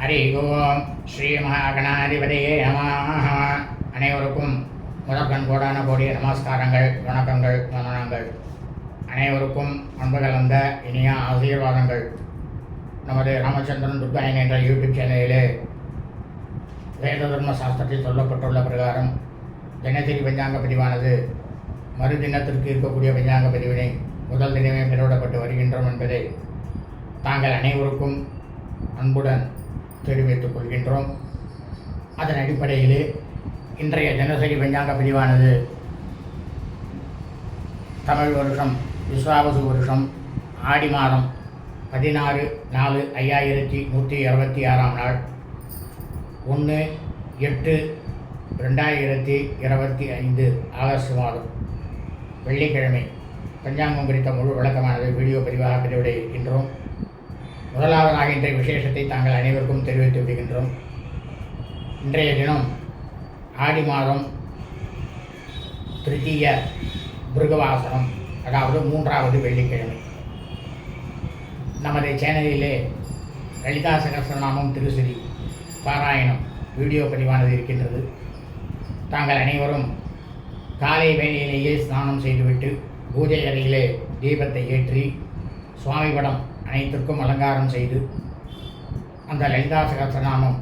ஹரி ஓம் ஸ்ரீ மகாகணாதிபதியே நமாக அனைவருக்கும் முதற்கண் கோடான கோடிய நமஸ்காரங்கள் வணக்கங்கள் வந்தனங்கள். அனைவருக்கும் அன்பு கலந்த இனிய ஆசீர்வாதங்கள். நமது ராமச்சந்திரன் துர்காயன் என்ற யூடியூப் சேனலிலே வேத தர்ம சாஸ்திரத்தில் சொல்லப்பட்டுள்ள பிரகாரம் தினசரி பஞ்சாங்க பதிவானது மறு தினத்திற்கு இருக்கக்கூடிய பஞ்சாங்க பதிவினை முதல் தினமே பெறவிடப்பட்டு வருகின்றோம் என்பதை தாங்கள் அனைவருக்கும் அன்புடன் தெரிவித்துக் கொள்கின்றோம். அதன் அடிப்படையிலே இன்றைய தினசரி பஞ்சாங்க பிரிவானது தமிழ் வருஷம் விஸ்வாவசு வருஷம் ஆடி மாதம் பதினாறு நாலு ஐயாயிரத்தி நூற்றி இருபத்தி ஆறாம் நாள். ஒன்று எட்டு ரெண்டாயிரத்தி இருபத்தி ஐந்து ஆகஸ்ட் மாதம். வெள்ளிக்கிழமை பஞ்சாங்கம் குறித்த முழு விளக்கமானது வீடியோ பதிவாக பதிவிட இருக்கின்றோம் முதலாவதாக இன்றைய விசேஷத்தை தாங்கள் அனைவருக்கும் தெரிவித்து விடுகின்றோம் இன்றைய தினம் ஆடி மாதம் திருத்தீய பிருகவாசனம் அதாவது மூன்றாவது வெள்ளிக்கிழமை. நமது சேனலிலே லலிதா சகசிரநாமம் திருசிறி பாராயணம் வீடியோ பதிவானது இருக்கின்றது. தாங்கள் அனைவரும் காலை வேலையிலேயே ஸ்நானம் செய்துவிட்டு பூஜை அறையிலே தீபத்தை ஏற்றி சுவாமி படம் அனைத்திற்கும் அலங்காரம் செய்து அந்த லலிதா சகசிரநாமம்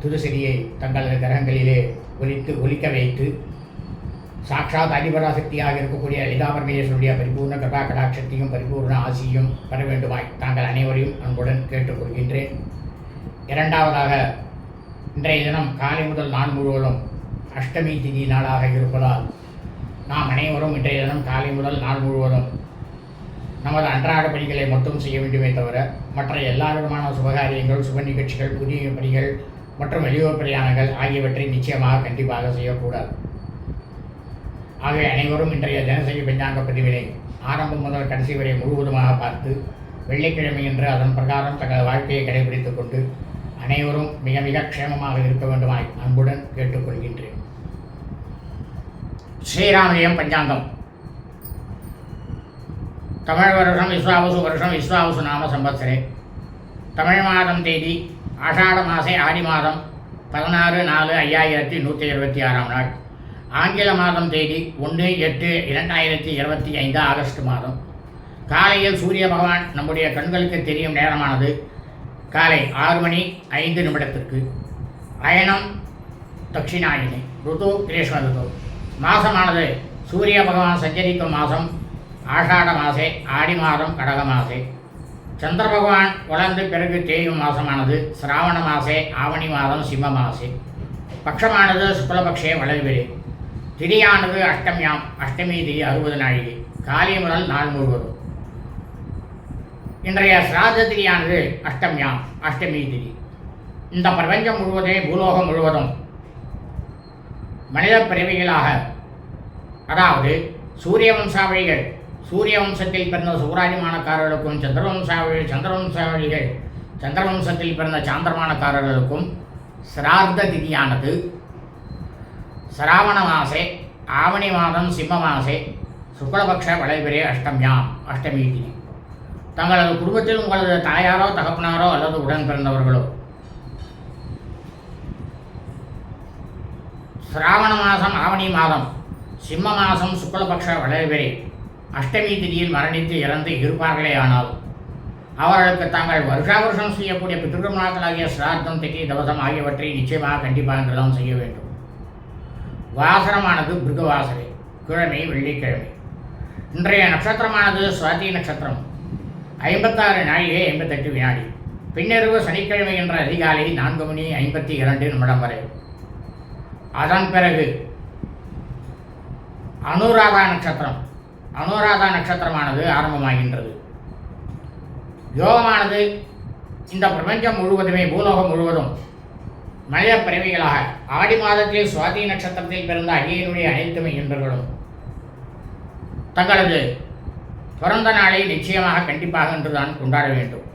திருசெடியை தங்களது கிரகங்களிலே ஒலித்து ஒலிக்க வைத்து சாட்சாத் அதிபராசக்தியாக இருக்கக்கூடிய லலிதா பரமேஸ்வருடைய பரிபூர்ண கிருபா கடாட்சத்தையும் பரிபூர்ண ஆசியும் பெற வேண்டுமாய் தாங்கள் அனைவரையும் அன்புடன் கேட்டுக்கொள்கின்றேன் இரண்டாவதாக இன்றைய தினம் காலை முதல் நாள் முழுவதும் அஷ்டமி திதி நாளாக இருப்பதால் நாம் அனைவரும் இன்றைய தினம் காலை முதல் நாள் முழுவதும் நமது அன்றாட பணிகளை மட்டும் செய்ய வேண்டுமே தவிர மற்ற எல்லா விதமான சுபகாரியங்கள் சுப நிகழ்ச்சிகள் புதிய பணிகள் மற்றும் வெளியூர் பிரயாணங்கள் ஆகியவற்றை நிச்சயமாக கண்டிப்பாக செய்யக்கூடாது. ஆகவே அனைவரும் இன்றைய தினசரி பஞ்சாங்க பதிவினை ஆரம்பம் முதல் கடைசி வரை முழுவதுமாக பார்த்து வெள்ளிக்கிழமை என்று அதன் பிரகாரம் தங்கள் வாழ்க்கையை கடைபிடித்துக் கொண்டு அனைவரும் மிக மிக க்ஷேமமாக இருக்க வேண்டுமாய் அன்புடன் கேட்டுக்கொள்கின்றேன். ஸ்ரீராமலியம் பஞ்சாங்கம். தமிழ் வருஷம் விஸ்வாவசு வருஷம் விஸ்வாவசு நாம சம்பத்சரே. தமிழ் மாதம் தேதி ஆஷாட மாசே ஆடி மாதம் பதினாறு நாலு ஐயாயிரத்தி நூற்றி இருபத்தி ஆறாம் நாள். ஆங்கில மாதம் தேதி ஒன்று எட்டு இரண்டாயிரத்தி இருபத்தி ஐந்து ஆகஸ்ட் மாதம். காலையில் சூரிய பகவான் நம்முடைய கண்களுக்கு தெரியும் நேரமானது காலை ஆறு மணி ஐந்து நிமிடத்திற்கு. அயனம் தட்சிணாயினி ருது கிரேஷ்ம ருது. மாதமானது சூரிய பகவான் சஞ்சரிக்கும் மாதம் ஆஷாட மாசே ஆடி மாதம் கடக மாசே சந்திர பகவான் வளர்ந்து பிறகு தேயும் மாதமானது சிராவண மாசே ஆவணி மாதம் சிம்ம மாசே பட்சமானது சுக்லபக்ஷே வளர்விலே திதியானது அஷ்டமியாம் அஷ்டமி திதி அறுபது நாழிகை. காலை முதல் நாள் முழுவதும். இன்றைய சிராத திதியானது அஷ்டமியாம் அஷ்டமி திதி. இந்த பிரபஞ்சம் முழுவதே பூலோகம் முழுவதும் மனித பிறவிகளாக அதாவது சூரிய வம்சாவளிகள் சூரிய வம்சத்தில் பிறந்த சூராஜிமானக்காரர்களுக்கும் சந்திரவம்சாவழி சந்திரவம்சாவழிகள் சந்திரவம்சத்தில் பிறந்த சாந்திரமானக்காரர்களுக்கும் சிரார்த்த திதியானது. சிராவண மாசே ஆவணி மாதம் சிம்ம மாசே சுக்லபக்ஷ வளைபிரே அஷ்டமியாம் அஷ்டமி திதி. தங்களது குடும்பத்தில் உங்களது தாயாரோ தகப்பனாரோ அல்லது உடன் பிறந்தவர்களோ சிராவண மாதம் ஆவணி மாதம் சிம்ம மாதம் சுக்லபக்ஷ வளைபிரே அஷ்டமி திதியில் மரணித்து இறந்து இருப்பார்களே ஆனால் அவர்களுக்கு தாங்கள் வருஷா வருஷம் செய்யக்கூடிய பித்ருநாட்களாகிய சிரார்த்தம் திட்டி தவசம் ஆகியவற்றை நிச்சயமாக கண்டிப்பாக என்றெல்லாம் செய்ய வேண்டும். வாசனமானது பிருகவாசனை கிழமை வெள்ளிக்கிழமை. இன்றைய நட்சத்திரமானது சுவாதி நட்சத்திரம். ஐம்பத்தாறு நாழிகை ஐம்பத்தெட்டு வினாடி. பின்னிரவு சனிக்கிழமை என்ற அதிகாலை நான்கு மணி ஐம்பத்தி இரண்டு நிமிடம் வரை. அதன் பிறகு அனுராதா நட்சத்திரம். அனுராதா நட்சத்திரமானது ஆரம்பமாகின்றது. யோகமானது இந்த பிரபஞ்சம் முழுவதுமே பூலோகம் முழுவதும் மனித பிறவிகளாக ஆடி மாதத்தில் சுவாதி நட்சத்திரத்தில் பிறந்த அடியனுடைய அனைத்து மையன்பர்களும் தங்களது பிறந்த நாளை நிச்சயமாக கண்டிப்பாக என்றுதான் கொண்டாட வேண்டும்.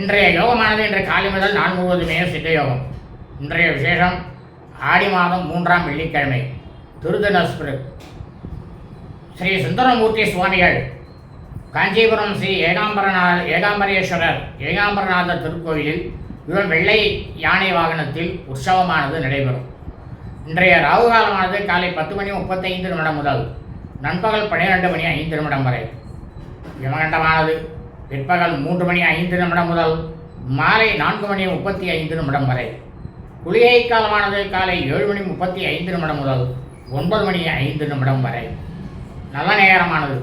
இன்றைய யோகமானது இன்று காலை முதல் நான் முழுவதுமே சித்த யோகம். இன்றைய விசேஷம் ஆடி மாதம் மூன்றாம் வெள்ளிக்கிழமை துருதனஸ்புரு ஸ்ரீ சுந்தரமூர்த்தி சுவாமிகள் காஞ்சிபுரம் ஸ்ரீ ஏகாம்பரநாத ஏகாம்பரேஸ்வரர் ஏகாம்பரநாதர் திருக்கோயிலில் இவன் வெள்ளை யானை வாகனத்தில் உற்சவமானது நடைபெறும். இன்றைய ராகுகாலமானது காலை பத்து மணி முப்பத்தைந்து நிமிடம் முதல் நண்பகல் பன்னிரெண்டு மணி ஐந்து நிமிடம் வரை. யமகண்டமானது பிற்பகல் மூன்று மணி ஐந்து நிமிடம் முதல் மாலை நான்கு மணி முப்பத்தி ஐந்து நிமிடம் வரை. குளிகை காலமானது காலை ஏழு மணி முப்பத்தி ஐந்து நிமிடம் முதல் ஒன்பது மணி ஐந்து நிமிடம் வரை. நல்ல நேரமானது.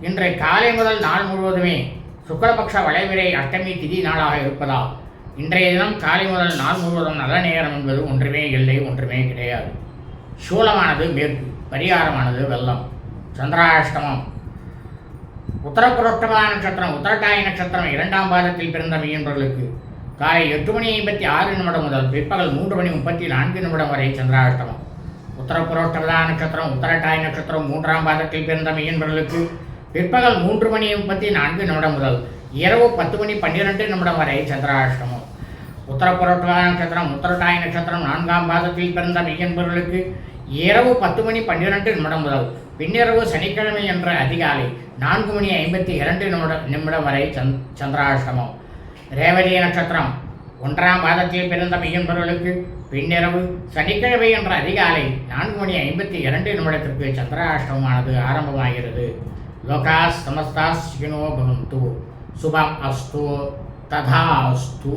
இன்று காலை முதல் நாள் முழுவதுமே சுக்கரபக்ஷ வளைவிரை அஷ்டமி திதி நாளாக இருப்பதால் இன்றைய தினம் காலை முதல் நாள் முழுவதும் நல்ல நேரம் என்பது ஒன்றுமே இல்லை ஒன்றுமே கிடையாது. சூலமானது மேற்கு பரிகாரமானது வெள்ளம். சந்திராஷ்டமம். உத்தரப்புரோட்டமா நட்சத்திரம் உத்தரட்டாய நட்சத்திரம் இரண்டாம் பாதத்தில் பிறந்த மீன்பர்களுக்கு காலை எட்டு மணி ஐம்பத்தி ஆறு நிமிடம் முதல் பிற்பகல் மூன்று மணி முப்பத்தி நான்கு நிமிடம் வரை சந்திராஷ்டமம். உத்தரப்புரோட்டமதா நட்சத்திரம் உத்தரட்டாய் நட்சத்திரம் மூன்றாம் பாதத்தில் பிறந்த மீன்பர்களுக்கு பிற்பகல் மூன்று மணி முப்பத்தி நான்கு நிமிடம் முதல் இரவு பத்து மணி பன்னிரெண்டு நிமிடம் வரை சந்திராஷ்டமம். உத்தரப்புரோட்டமதா நட்சத்திரம் உத்தரட்டாய் நட்சத்திரம் நான்காம் பாதத்தில் பிறந்த மீன்பர்களுக்கு இரவு பத்து மணி பன்னிரெண்டு நிமிடம் முதல் பின்னிரவு சனிக்கிழமை என்ற அதிகாலை நான்கு மணி ஐம்பத்தி இரண்டு நிமிடம் நிமிடம் வரை சந் சந்திராஷ்டமம். ரேவதி நட்சத்திரம். ஒன்றாம் பாதத்தில் பிறந்த மையன்பர்களுக்கு பின்னிரவு சனிக்கிழமை என்ற அதிகாலை நான்கு மணி ஐம்பத்தி இரண்டு நிமிடத்திற்கு சந்திராஷ்டமானது ஆரம்பமாகிறது. லோகாஸ் சமஸ்தாஸ் சிகினோ பவந்து. சுபம் அஸ்து. ததாஸ்து